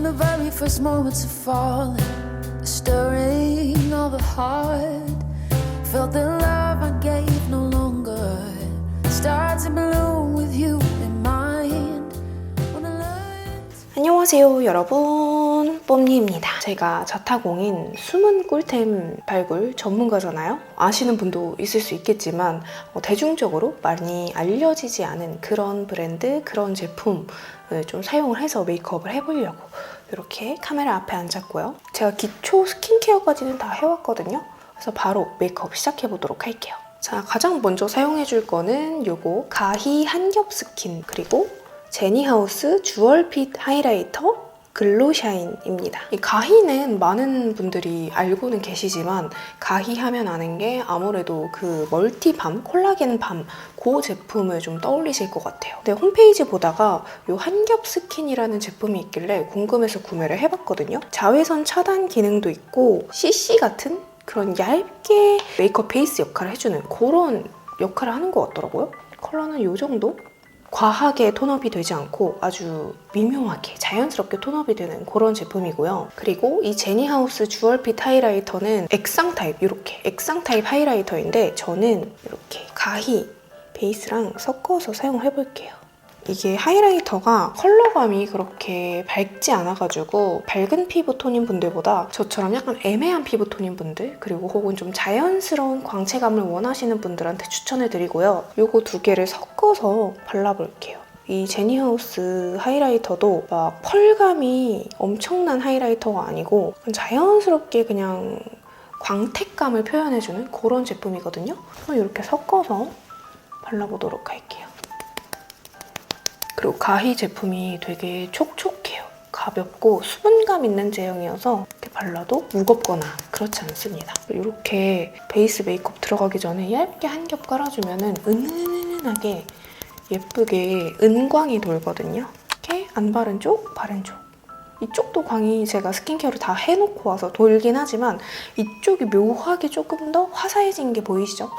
And the very first moments of falling, stirring of the heart. Felt the love I gave no longer starts to bloom with you in mind. When I learned 안녕하세요 여러분 뽐니입니다 제가 자타공인 숨은 꿀템 발굴 전문가잖아요 아시는 분도 있을 수 있겠지만 어, 대중적으로 많이 알려지지 않은 그런 브랜드 그런 제품을 좀 사용을 해서 메이크업을 해보려고 이렇게 카메라 앞에 앉았고요. 제가 기초 스킨케어까지는 다 해왔거든요. 그래서 바로 메이크업 시작해 보도록 할게요. 자 가장 먼저 사용해 줄 거는 요거 가히 한겹 스킨 그리고 제니하우스 주얼핏 하이라이터 글로샤인입니다. 이 가히는 많은 분들이 알고는 계시지만 가히 하면 아는 게 아무래도 그 멀티밤, 콜라겐 밤, 그 제품을 좀 떠올리실 것 같아요. 근데 홈페이지 보다가 이 한겹 스킨이라는 제품이 있길래 궁금해서 구매를 해봤거든요. 자외선 차단 기능도 있고 CC 같은 그런 얇게 메이크업 베이스 역할을 해주는 그런 역할을 하는 것 같더라고요. 컬러는 이 정도? 과하게 톤업이 되지 않고 아주 미묘하게 자연스럽게 톤업이 되는 그런 제품이고요. 그리고 이 제니하우스 주얼핏 하이라이터는 액상 타입, 이렇게 액상 타입 하이라이터인데 저는 이렇게 가히 베이스랑 섞어서 사용을 해볼게요. 이게 하이라이터가 컬러감이 그렇게 밝지 않아가지고 밝은 피부톤인 분들보다 저처럼 약간 애매한 피부톤인 분들 그리고 혹은 좀 자연스러운 광채감을 원하시는 분들한테 추천해드리고요. 요거 두 개를 섞어서 발라볼게요. 이 제니하우스 하이라이터도 막 펄감이 엄청난 하이라이터가 아니고 자연스럽게 그냥 광택감을 표현해주는 그런 제품이거든요. 이렇게 섞어서 발라보도록 할게요. 그리고 가히 제품이 되게 촉촉해요. 가볍고 수분감 있는 제형이어서 이렇게 발라도 무겁거나 그렇지 않습니다. 이렇게 베이스 메이크업 들어가기 전에 얇게 한 겹 깔아주면 은은하게 예쁘게 은광이 돌거든요. 이렇게 안 바른 쪽, 바른 쪽. 이쪽도 광이 제가 스킨케어를 다 해놓고 와서 돌긴 하지만 이쪽이 묘하게 조금 더 화사해진 게 보이시죠?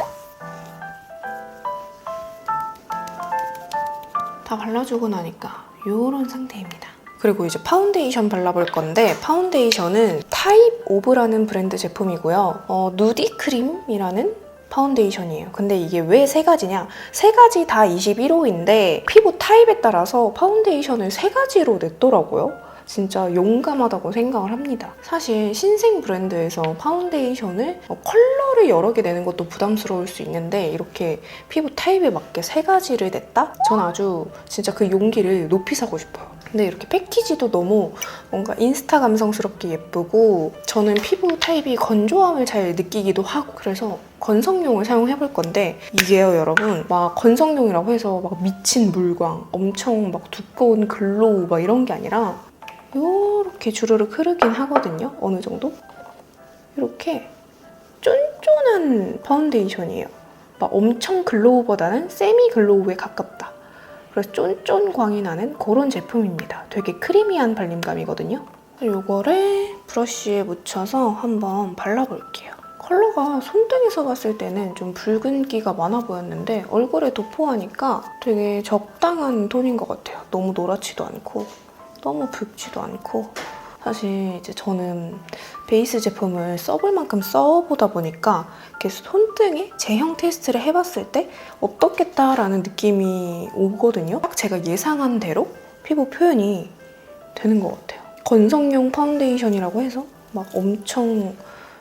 다 발라주고 나니까 이런 상태입니다. 그리고 이제 파운데이션 발라볼 건데 파운데이션은 타입 오브라는 브랜드 제품이고요. 어, 누디 크림이라는 파운데이션이에요. 근데 이게 왜 세 가지냐? 세 가지 다 21호인데 피부 타입에 따라서 파운데이션을 세 가지로 냈더라고요. 진짜 용감하다고 생각을 합니다. 사실 신생 브랜드에서 파운데이션을 어, 컬러를 여러 개 내는 것도 부담스러울 수 있는데 이렇게 피부 타입에 맞게 세 가지를 냈다? 전 아주 진짜 그 용기를 높이 사고 싶어요. 근데 이렇게 패키지도 너무 뭔가 인스타 감성스럽게 예쁘고 저는 피부 타입이 건조함을 잘 느끼기도 하고 그래서 건성용을 사용해 볼 건데 이게요 여러분 막 건성용이라고 해서 막 미친 물광 엄청 막 두꺼운 글로우 막 이런 게 아니라 요렇게 주르륵 흐르긴 하거든요 어느 정도 이렇게 쫀쫀한 파운데이션이에요 막 엄청 글로우보다는 세미 글로우에 가깝다 그래서 쫀쫀 광이 나는 그런 제품입니다. 되게 크리미한 발림감이거든요. 이거를 브러쉬에 묻혀서 한번 발라볼게요. 컬러가 손등에서 봤을 때는 좀 붉은기가 많아 보였는데 얼굴에 도포하니까 되게 적당한 톤인 것 같아요. 너무 노랗지도 않고 너무 붉지도 않고 사실 이제 저는 베이스 제품을 써볼 만큼 써보다 보니까 이렇게 손등에 제형 테스트를 해봤을 때 어떻겠다라는 느낌이 오거든요. 딱 제가 예상한 대로 피부 표현이 되는 것 같아요. 건성용 파운데이션이라고 해서 막 엄청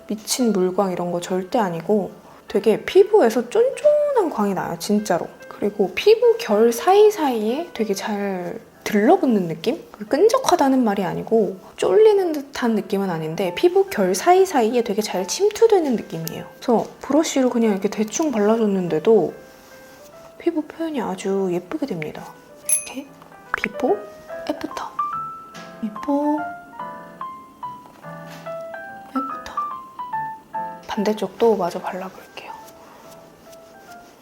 미친 물광 이런 거 절대 아니고 되게 피부에서 쫀쫀한 광이 나요, 진짜로. 그리고 피부 결 사이사이에 되게 잘 들러붙는 느낌? 그 끈적하다는 말이 아니고 쫄리는 듯한 느낌은 아닌데 피부 결 사이사이에 되게 잘 침투되는 느낌이에요. 그래서 브러쉬로 그냥 이렇게 대충 발라줬는데도 피부 표현이 아주 예쁘게 됩니다. 이렇게 비포, 애프터, 비포, 애프터. 반대쪽도 마저 발라볼게요.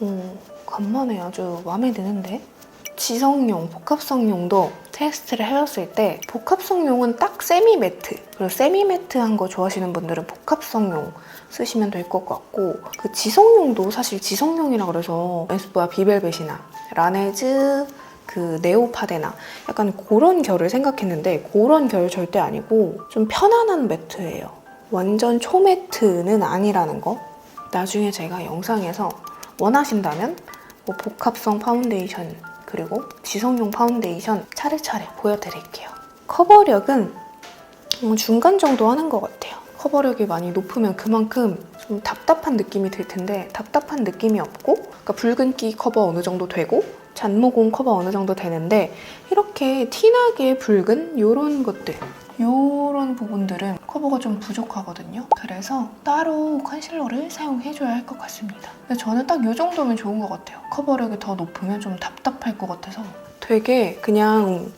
음, 간만에 아주 마음에 드는데? 지성용, 복합성용도 테스트를 해봤을 때 복합성용은 딱 세미 매트 그리고 세미 매트한 거 좋아하시는 분들은 복합성용 쓰시면 될 것 같고 그 지성용도 사실 지성용이라 그래서 에스쁘아 비벨벳이나 라네즈 그 네오파데나 약간 그런 결을 생각했는데 그런 결 절대 아니고 좀 편안한 매트예요. 완전 초매트는 아니라는 거. 나중에 제가 영상에서 원하신다면 뭐 복합성 파운데이션 그리고 지성용 파운데이션 차례차례 보여드릴게요. 커버력은 음, 중간 정도 하는 것 같아요. 커버력이 많이 높으면 그만큼 좀 답답한 느낌이 들 텐데 답답한 느낌이 없고 그러니까 붉은기 커버 어느 정도 되고 잔모공 커버 어느 정도 되는데 이렇게 티나게 붉은 이런 것들 이런 부분들은 커버가 좀 부족하거든요. 그래서 따로 컨실러를 사용해줘야 할 것 같습니다. 근데 저는 딱 이 정도면 좋은 것 같아요. 커버력이 더 높으면 좀 답답할 것 같아서 되게 그냥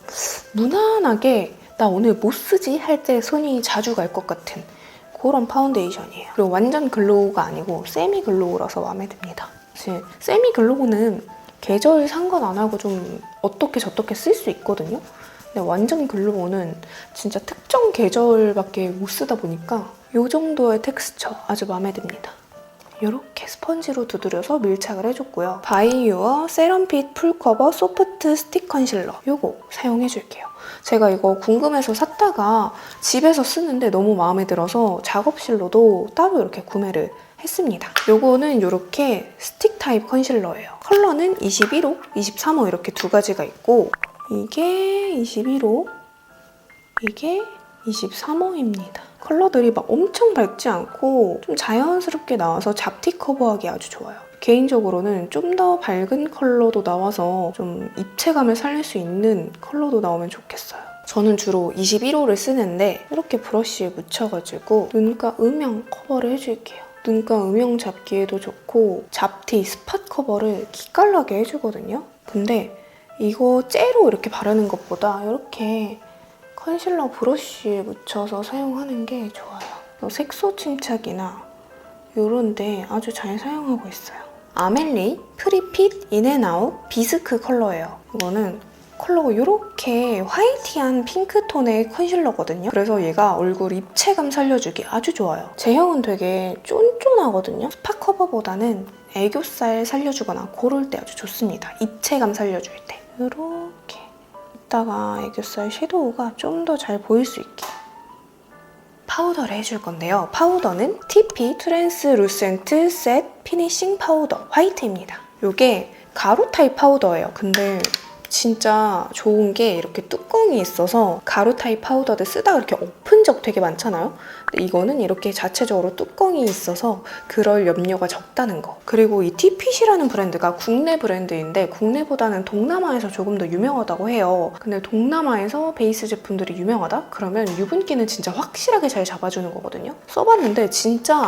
무난하게 나 오늘 못 쓰지 할 때 손이 자주 갈 것 같은 그런 파운데이션이에요. 그리고 완전 글로우가 아니고 세미 글로우라서 마음에 듭니다. 사실 세미 글로우는 계절 상관 안 하고 좀 어떻게 저떻게 쓸 수 있거든요. 근데 완전 글로우는 진짜 특정 계절밖에 못 쓰다 보니까 이 정도의 텍스처 아주 마음에 듭니다. 이렇게 스펀지로 두드려서 밀착을 해줬고요. 바이유어 세럼핏 풀커버 소프트 스틱 컨실러 이거 사용해줄게요. 제가 이거 궁금해서 샀다가 집에서 쓰는데 너무 마음에 들어서 작업실로도 따로 이렇게 구매를 했습니다. 요거는 이렇게 스틱 타입 컨실러예요. 컬러는 21호, 23호 이렇게 두 가지가 있고 이게 21호, 이게 23호입니다. 컬러들이 막 엄청 밝지 않고 좀 자연스럽게 나와서 잡티 커버하기 아주 좋아요. 개인적으로는 좀 더 밝은 컬러도 나와서 좀 입체감을 살릴 수 있는 컬러도 나오면 좋겠어요. 저는 주로 21호를 쓰는데 이렇게 브러쉬에 묻혀가지고 눈가 음영 커버를 해줄게요. 눈가 음영 잡기에도 좋고 잡티 스팟 커버를 기깔나게 해주거든요. 근데 이거 째로 이렇게 바르는 것보다 이렇게 컨실러 브러쉬에 묻혀서 사용하는 게 좋아요. 색소 침착이나 이런데 아주 잘 사용하고 있어요. 아멜리 프리핏 인앤아웃 비스크 컬러예요. 이거는 컬러가 이렇게 화이티한 핑크톤의 컨실러거든요. 그래서 얘가 얼굴 입체감 살려주기 아주 좋아요. 제형은 되게 쫀쫀하거든요. 스파 커버보다는 애교살 살려주거나 그럴 때 아주 좋습니다. 입체감 살려줄 때. 이렇게 이따가 애교살 섀도우가 좀 더 잘 보일 수 있게 파우더를 해줄 건데요. 파우더는 TP 트랜스루센트 셋 피니싱 파우더 화이트입니다. 이게 가루 타입 파우더예요. 근데 진짜 좋은 게 이렇게 뚜껑이 있어서 가루 타입 파우더를 쓰다가 이렇게 엎은 적 되게 많잖아요. 근데 이거는 이렇게 자체적으로 뚜껑이 있어서 그럴 염려가 적다는 거. 그리고 이 티핏이라는 브랜드가 국내 브랜드인데 국내보다는 동남아에서 조금 더 유명하다고 해요. 근데 동남아에서 베이스 제품들이 유명하다? 그러면 유분기는 진짜 확실하게 잘 잡아주는 거거든요. 써봤는데 진짜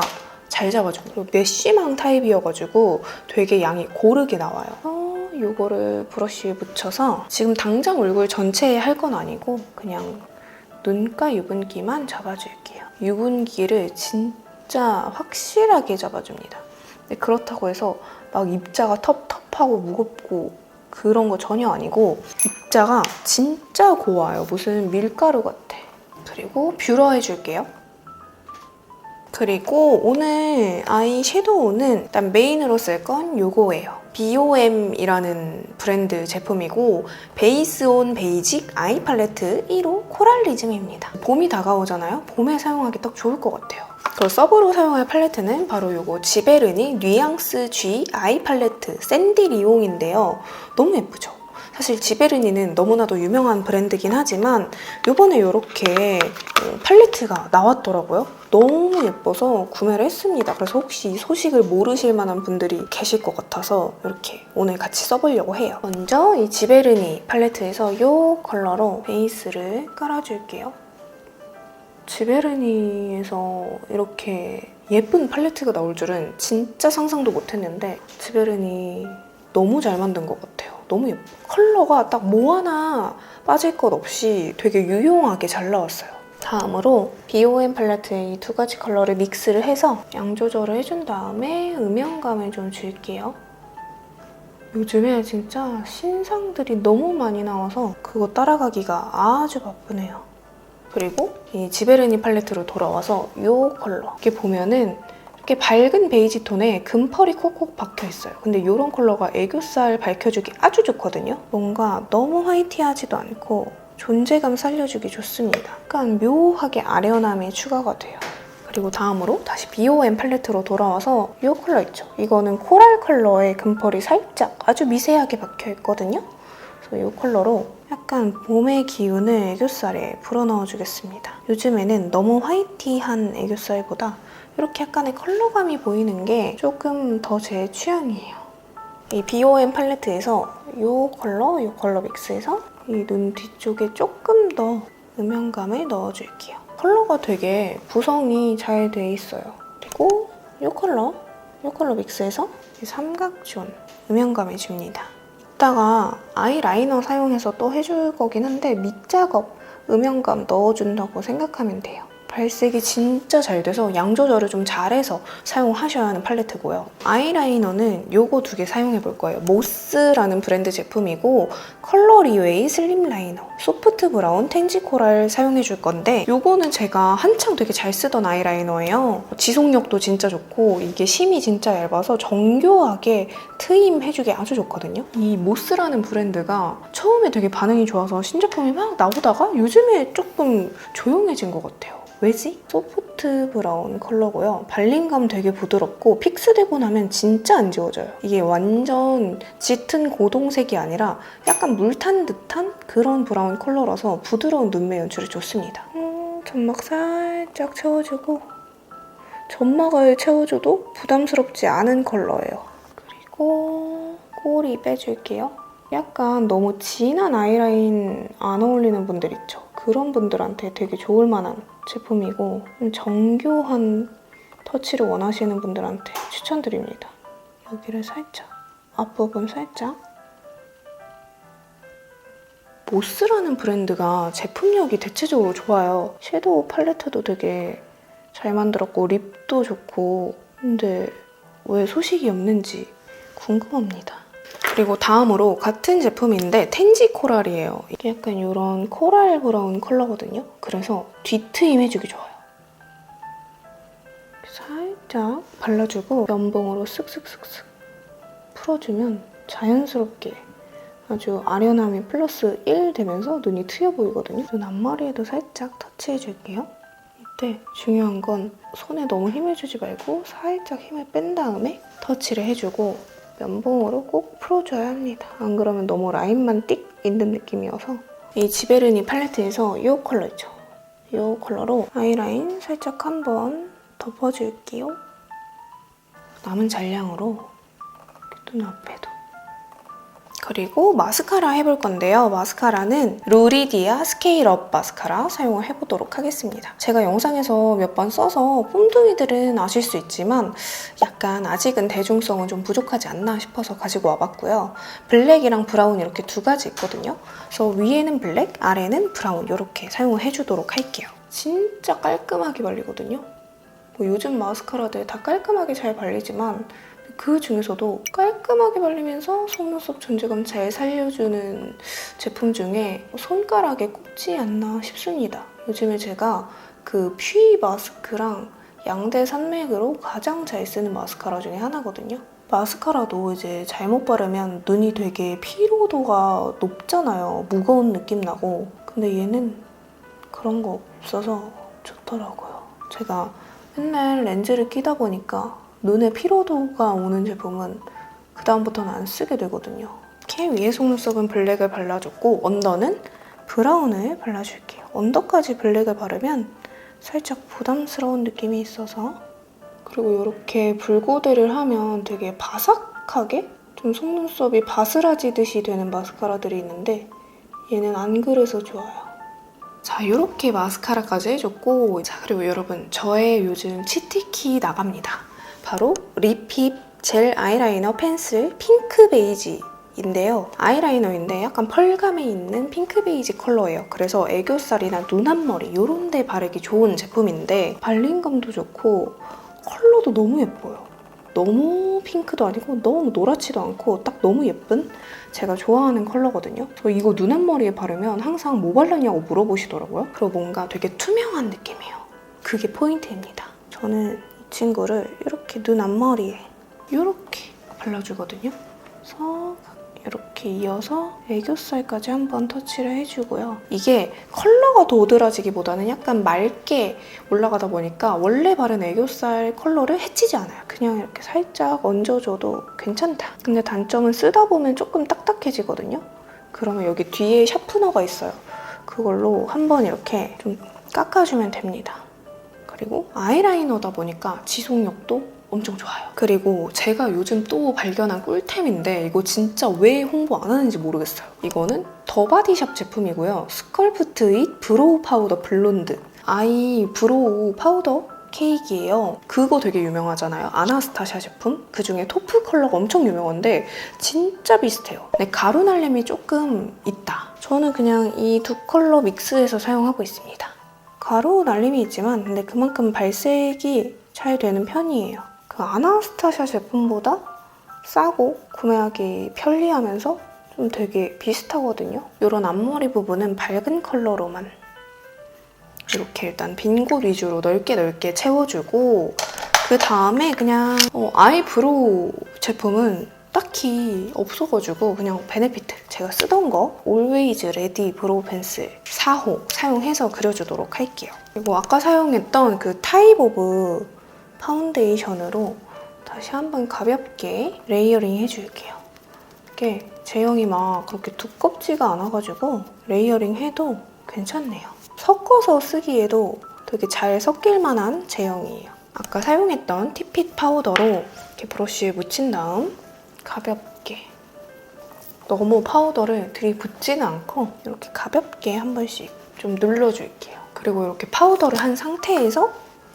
잘 잡아줘요. 그리고 메쉬망 타입이어가지고 되게 양이 고르게 나와요. 어, 이거를 브러쉬에 묻혀서 지금 당장 얼굴 전체에 할 건 아니고 그냥 눈가 유분기만 잡아줄게요. 유분기를 진짜 확실하게 잡아줍니다. 그렇다고 해서 막 입자가 텁텁하고 무겁고 그런 거 전혀 아니고 입자가 진짜 고와요. 무슨 밀가루 같아. 그리고 뷰러 해줄게요. 그리고 오늘 아이 섀도우는 일단 메인으로 쓸 건 요거예요. BOM이라는 브랜드 제품이고 베이스 온 베이직 아이 팔레트 1호 코랄리즘입니다. 봄이 다가오잖아요. 봄에 사용하기 딱 좋을 것 같아요. 그 서브로 사용할 팔레트는 바로 요거 지베르니 뉘앙스 G 아이 팔레트 샌디 리용인데요. 너무 예쁘죠? 사실 지베르니는 너무나도 유명한 브랜드긴 하지만 요번에 이렇게 팔레트가 나왔더라고요. 너무 예뻐서 구매를 했습니다. 그래서 혹시 이 소식을 모르실 만한 분들이 계실 것 같아서 이렇게 오늘 같이 써보려고 해요. 먼저 이 지베르니 팔레트에서 이 컬러로 베이스를 깔아줄게요. 지베르니에서 이렇게 예쁜 팔레트가 나올 줄은 진짜 상상도 못했는데 지베르니 너무 잘 만든 것 같아요. 너무 예뻐. 컬러가 딱 뭐 하나 빠질 것 없이 되게 유용하게 잘 나왔어요. 다음으로 BOM 팔레트의 이 두 가지 컬러를 믹스를 해서 양 조절을 해준 다음에 음영감을 좀 줄게요. 요즘에 진짜 신상들이 너무 많이 나와서 그거 따라가기가 아주 바쁘네요. 그리고 이 지베르니 팔레트로 돌아와서 이 컬러. 이렇게 보면은 이렇게 밝은 베이지 톤에 금펄이 콕콕 박혀 있어요. 근데 이런 컬러가 애교살 밝혀주기 아주 좋거든요. 뭔가 너무 화이티하지도 않고 존재감 살려주기 좋습니다. 약간 묘하게 아련함이 추가가 돼요. 그리고 다음으로 다시 BOM 팔레트로 돌아와서 이 컬러 있죠. 이거는 코랄 컬러의 금펄이 살짝 아주 미세하게 박혀 있거든요. 그래서 이 컬러로 약간 봄의 기운을 애교살에 불어넣어 주겠습니다. 요즘에는 너무 화이티한 애교살보다 이렇게 약간의 컬러감이 보이는 게 조금 더 제 취향이에요. 이 BOM 팔레트에서 이 컬러, 이 컬러 믹스해서 이 눈 뒤쪽에 조금 더 음영감을 넣어줄게요. 컬러가 되게 구성이 잘 돼 있어요. 그리고 이 컬러, 이 컬러 믹스해서 이 삼각존 음영감을 줍니다. 이따가 아이라이너 사용해서 또 해줄 거긴 한데 밑작업 음영감 넣어준다고 생각하면 돼요. 발색이 진짜 잘 돼서 양 조절을 좀 잘해서 사용하셔야 하는 팔레트고요. 아이라이너는 요거 두 개 사용해 볼 거예요. 모스라는 브랜드 제품이고 컬러리웨이 슬림 라이너, 소프트 브라운 텐지 코랄 사용해 줄 건데 요거는 제가 한창 되게 잘 쓰던 아이라이너예요. 지속력도 진짜 좋고 이게 심이 진짜 얇아서 정교하게 트임 해주기 아주 좋거든요. 이 모스라는 브랜드가 처음에 되게 반응이 좋아서 신제품이 막 나오다가 요즘에 조금 조용해진 것 같아요. 왜지? 소프트 브라운 컬러고요. 발림감 되게 부드럽고 픽스되고 나면 진짜 안 지워져요. 이게 완전 짙은 고동색이 아니라 약간 물탄 듯한 그런 브라운 컬러라서 부드러운 눈매 연출이 좋습니다. 음, 점막 살짝 채워주고 점막을 채워줘도 부담스럽지 않은 컬러예요. 그리고 꼬리 빼줄게요. 약간 너무 진한 아이라인 안 어울리는 분들 있죠. 그런 분들한테 되게 좋을 만한 제품이고 좀 정교한 터치를 원하시는 분들한테 추천드립니다. 여기를 살짝, 앞부분 살짝 모스라는 브랜드가 제품력이 대체적으로 좋아요. 섀도우 팔레트도 되게 잘 만들었고 립도 좋고 근데 왜 소식이 없는지 궁금합니다. 그리고 다음으로 같은 제품인데 텐지 코랄이에요. 이게 약간 이런 코랄 브라운 컬러거든요. 그래서 뒤트임 해주기 좋아요. 살짝 발라주고 면봉으로 쓱쓱쓱쓱 풀어주면 자연스럽게 아주 아련함이 플러스 1 되면서 눈이 트여 보이거든요. 눈 앞머리에도 살짝 터치해줄게요. 이때 중요한 건 손에 너무 힘을 주지 말고 살짝 힘을 뺀 다음에 터치를 해주고 면봉으로 꼭 풀어줘야 합니다. 안 그러면 너무 라인만 띡 있는 느낌이어서 이 지베르니 팔레트에서 이 컬러 있죠? 이 컬러로 아이라인 살짝 한번 덮어줄게요. 남은 잔량으로 눈 앞에도 그리고 마스카라 해볼 건데요. 마스카라는 루리디아 스케일업 마스카라 사용을 해보도록 하겠습니다. 제가 영상에서 몇 번 써서 뽕둥이들은 아실 수 있지만 약간 아직은 대중성은 좀 부족하지 않나 싶어서 가지고 와봤고요. 블랙이랑 브라운 이렇게 두 가지 있거든요. 그래서 위에는 블랙, 아래는 브라운 이렇게 사용을 해주도록 할게요. 진짜 깔끔하게 발리거든요. 뭐 요즘 마스카라들 다 깔끔하게 잘 발리지만 그 중에서도 깔끔하게 발리면서 속눈썹 존재감 잘 살려주는 제품 중에 손가락에 꼽지 않나 싶습니다. 요즘에 제가 그 퓨이 마스크랑 양대 산맥으로 가장 잘 쓰는 마스카라 중에 하나거든요. 마스카라도 이제 잘못 바르면 눈이 되게 피로도가 높잖아요. 무거운 느낌 나고. 근데 얘는 그런 거 없어서 좋더라고요. 제가 맨날 렌즈를 끼다 보니까 눈에 피로도가 오는 제품은 그다음부터는 안 쓰게 되거든요. 이렇게 위에 속눈썹은 블랙을 발라줬고 언더는 브라운을 발라줄게요. 언더까지 블랙을 바르면 살짝 부담스러운 느낌이 있어서 그리고 이렇게 붉고대를 하면 되게 바삭하게 좀 속눈썹이 바스라지듯이 되는 마스카라들이 있는데 얘는 안 그래서 좋아요. 자, 이렇게 마스카라까지 해줬고 자, 그리고 여러분 저의 요즘 치트키 나갑니다. 바로 리핍 젤 아이라이너 펜슬 핑크 베이지 인데요. 아이라이너인데 약간 펄감에 있는 핑크 베이지 컬러예요. 그래서 애교살이나 눈 앞머리 이런 데 바르기 좋은 제품인데 발림감도 좋고 컬러도 너무 예뻐요. 너무 핑크도 아니고 너무 노랗지도 않고 딱 너무 예쁜 제가 좋아하는 컬러거든요. 저 이거 눈 앞머리에 바르면 항상 뭐 발랐냐고 물어보시더라고요. 그리고 뭔가 되게 투명한 느낌이에요. 그게 포인트입니다. 저는 친구를 이렇게 눈 앞머리에 이렇게 발라주거든요. 그래서 이렇게 이어서 애교살까지 한번 터치를 해주고요. 이게 컬러가 도드라지기보다는 약간 맑게 올라가다 보니까 원래 바른 애교살 컬러를 해치지 않아요. 그냥 이렇게 살짝 얹어줘도 괜찮다. 근데 단점은 쓰다 보면 조금 딱딱해지거든요. 그러면 여기 뒤에 샤프너가 있어요. 그걸로 한번 이렇게 좀 깎아주면 됩니다. 그리고 아이라이너다 보니까 지속력도 엄청 좋아요. 그리고 제가 요즘 또 발견한 꿀템인데 이거 진짜 왜 홍보 안 하는지 모르겠어요. 이거는 더바디샵 제품이고요. 스컬프트 잇 브로우 파우더 블론드. 아이 브로우 파우더 케이크예요. 그거 되게 유명하잖아요. 아나스타샤 제품. 그 중에 토프 컬러가 엄청 유명한데 진짜 비슷해요. 근데 가루 날림이 조금 있다. 저는 그냥 이 두 컬러 믹스해서 사용하고 있습니다. 가루 날림이 있지만 근데 그만큼 발색이 잘 되는 편이에요. 그 아나스타샤 제품보다 싸고 구매하기 편리하면서 좀 되게 비슷하거든요. 이런 앞머리 부분은 밝은 컬러로만 이렇게 일단 빈 곳 위주로 넓게 넓게 채워주고 그 다음에 그냥 어, 아이브로우 제품은 딱히 없어가지고 그냥 베네피트 제가 쓰던 거 Always Ready 브로우 펜슬 4호 사용해서 그려주도록 할게요. 그리고 아까 사용했던 그 타입 오브 파운데이션으로 다시 한번 가볍게 레이어링 해줄게요. 이게 제형이 막 그렇게 두껍지가 않아가지고 레이어링 해도 괜찮네요. 섞어서 쓰기에도 되게 잘 섞일 만한 제형이에요. 아까 사용했던 티핏 파우더로 이렇게 브러쉬에 묻힌 다음 가볍게 너무 파우더를 들이붓지는 않고 이렇게 가볍게 한 번씩 좀 눌러줄게요. 그리고 이렇게 파우더를 한 상태에서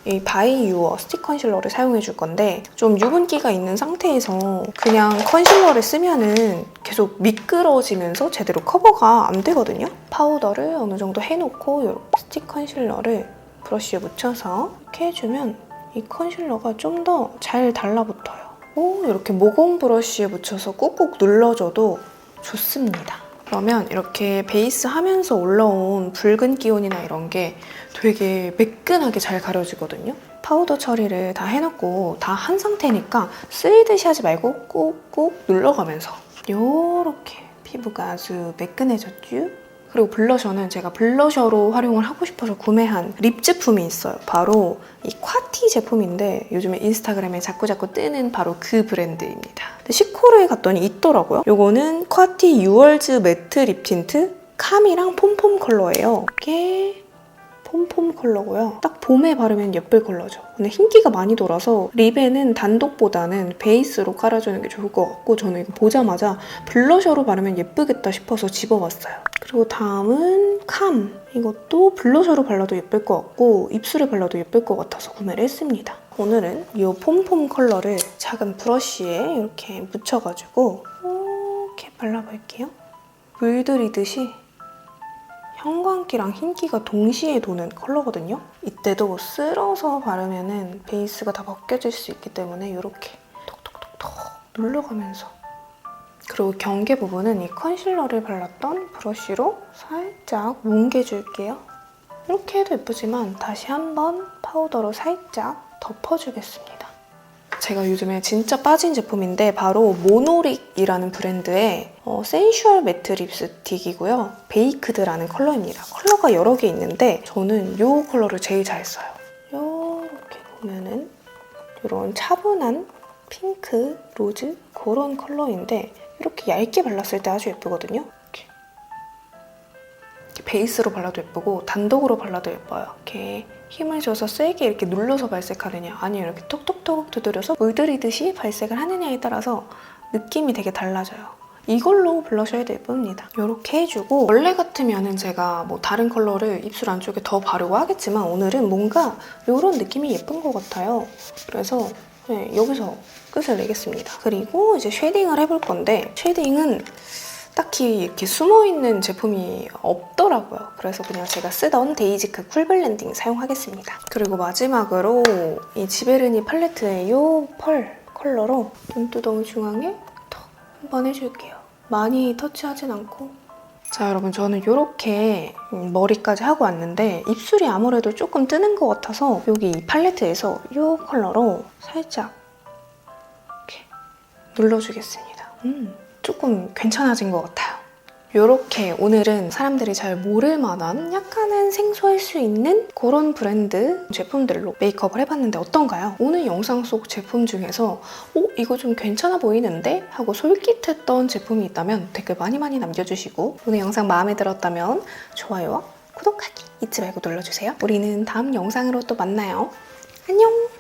이 바이유어 스틱 컨실러를 사용해 줄 건데 좀 유분기가 있는 상태에서 그냥 컨실러를 쓰면은 계속 미끄러지면서 제대로 커버가 안 되거든요. 파우더를 어느 정도 해놓고 이렇게 스틱 컨실러를 브러쉬에 묻혀서 이렇게 해주면 이 컨실러가 좀 더 잘 달라붙어요. 오, 이렇게 모공 브러쉬에 묻혀서 꾹꾹 눌러줘도 좋습니다. 그러면 이렇게 베이스 하면서 올라온 붉은 기운이나 이런 게 되게 매끈하게 잘 가려지거든요. 파우더 처리를 다 해놓고 다 한 상태니까 쓰이듯이 하지 말고 꾹꾹 눌러가면서 이렇게 피부가 아주 매끈해졌죠? 그리고 블러셔는 제가 블러셔로 활용을 하고 싶어서 구매한 립 제품이 있어요. 바로 이 콰티 제품인데 요즘에 인스타그램에 자꾸자꾸 뜨는 바로 그 브랜드입니다. 근데 시코르에 갔더니 있더라고요. 요거는 콰티 유월즈 매트 립 틴트 카미랑 폼폼 컬러예요. 이게 폼폼 컬러고요. 딱 봄에 바르면 예쁠 컬러죠. 근데 흰기가 많이 돌아서 립에는 단독보다는 베이스로 깔아주는 게 좋을 것 같고 저는 이거 보자마자 블러셔로 바르면 예쁘겠다 싶어서 집어봤어요. 그리고 다음은 캄. 이것도 블러셔로 발라도 예쁠 것 같고 입술에 발라도 예쁠 것 같아서 구매를 했습니다. 오늘은 이 폼폼 컬러를 작은 브러쉬에 이렇게 묻혀가지고 이렇게 발라볼게요. 물들이듯이 형광기랑 흰기가 동시에 도는 컬러거든요. 이때도 쓸어서 바르면 베이스가 다 벗겨질 수 있기 때문에 이렇게 톡톡톡톡 눌러가면서 그리고 경계 부분은 이 컨실러를 발랐던 브러쉬로 살짝 뭉개줄게요. 이렇게 해도 예쁘지만 다시 한번 파우더로 살짝 덮어주겠습니다. 제가 요즘에 진짜 빠진 제품인데 바로 모노릭이라는 브랜드의 어, 센슈얼 매트 립스틱이고요. 베이크드라는 컬러입니다. 컬러가 여러 개 있는데 저는 이 컬러를 제일 잘 써요. 이렇게 보면은 이런 차분한 핑크, 로즈 그런 컬러인데 이렇게 얇게 발랐을 때 아주 예쁘거든요. 이렇게. 이렇게 베이스로 발라도 예쁘고 단독으로 발라도 예뻐요. 이렇게 힘을 줘서 세게 이렇게 눌러서 발색하느냐 아니면 이렇게 톡톡톡 두드려서 물들이듯이 발색을 하느냐에 따라서 느낌이 되게 달라져요. 이걸로 블러셔 해도 예쁩니다. 이렇게 해주고 원래 같으면은 제가 뭐 다른 컬러를 입술 안쪽에 더 바르고 하겠지만 오늘은 뭔가 이런 느낌이 예쁜 것 같아요. 그래서 네, 여기서 끝을 내겠습니다. 그리고 이제 쉐딩을 해볼 건데 쉐딩은 딱히 이렇게 숨어있는 제품이 없더라고요. 그래서 그냥 제가 쓰던 데이지크 쿨 블렌딩 사용하겠습니다. 그리고 마지막으로 이 지베르니 팔레트의 이 펄 컬러로 눈두덩이 중앙에 턱 한번 해줄게요. 많이 터치하진 않고 자 여러분 저는 이렇게 머리까지 하고 왔는데 입술이 아무래도 조금 뜨는 것 같아서 여기 이 팔레트에서 이 컬러로 살짝 이렇게 눌러주겠습니다. 음, 조금 괜찮아진 것 같아요. 이렇게 오늘은 사람들이 잘 모를 만한 약간은 생소할 수 있는 그런 브랜드 제품들로 메이크업을 해봤는데 어떤가요? 오늘 영상 속 제품 중에서 어? 이거 좀 괜찮아 보이는데? 하고 솔깃했던 제품이 있다면 댓글 많이 많이 남겨주시고 오늘 영상 마음에 들었다면 좋아요와 구독하기 잊지 말고 눌러주세요. 우리는 다음 영상으로 또 만나요. 안녕!